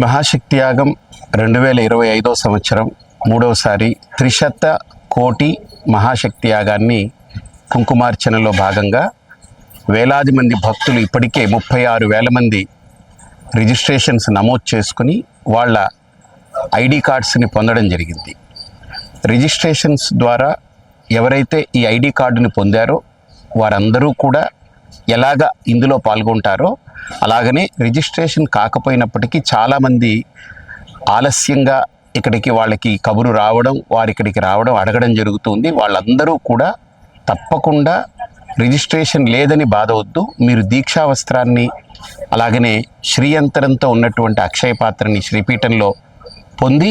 మహాశక్తి యాగం రెండు వేల ఇరవై ఐదో సంవత్సరం మూడవసారి త్రిశత కోటి మహాశక్తి యాగాన్ని కుంకుమార్చనలో భాగంగా వేలాది మంది భక్తులు ఇప్పటికే ముప్పై ఆరు వేల మంది రిజిస్ట్రేషన్స్ నమోదు చేసుకుని వాళ్ళ ఐడి కార్డ్స్ని పొందడం జరిగింది. రిజిస్ట్రేషన్స్ ద్వారా ఎవరైతే ఈ ఐడి కార్డుని పొందారో వారందరూ కూడా ఎలాగ ఇందులో పాల్గొంటారో అలాగనే రిజిస్ట్రేషన్ కాకపోయినప్పటికీ చాలామంది ఆలస్యంగా ఇక్కడికి వాళ్ళకి కబురు రావడం వారి ఇక్కడికి రావడం అడగడం జరుగుతుంది. వాళ్ళందరూ కూడా తప్పకుండా రిజిస్ట్రేషన్ లేదని బాధవద్దు మీరు దీక్షా వస్త్రాన్ని అలాగనే శ్రీయంతరంతో ఉన్నటువంటి అక్షయ పాత్రని శ్రీపీఠంలో పొంది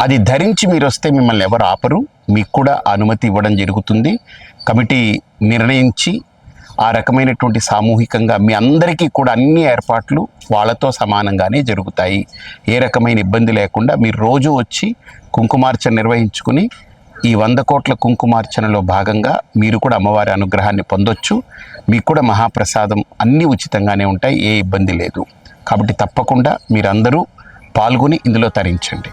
అది ధరించి మీరు వస్తే మిమ్మల్ని ఎవరు ఆపరు. మీకు కూడా అనుమతి ఇవ్వడం జరుగుతుంది. కమిటీ నిర్ణయించి ఆ రకమైనటువంటి సామూహికంగా మీ అందరికీ కూడా అన్ని ఏర్పాట్లు వాళ్ళతో సమానంగానే జరుగుతాయి. ఏ రకమైన ఇబ్బంది లేకుండా మీరు రోజు వచ్చి కుంకుమార్చన నిర్వహించుకుని ఈ వంద కోట్ల కుంకుమార్చనలో భాగంగా మీరు కూడా అమ్మవారి అనుగ్రహాన్ని పొందొచ్చు. మీకు కూడా మహాప్రసాదం అన్నీ ఉచితంగానే ఉంటాయి. ఏ ఇబ్బంది లేదు. కాబట్టి తప్పకుండా మీరందరూ పాల్గొని ఇందులో తరించండి.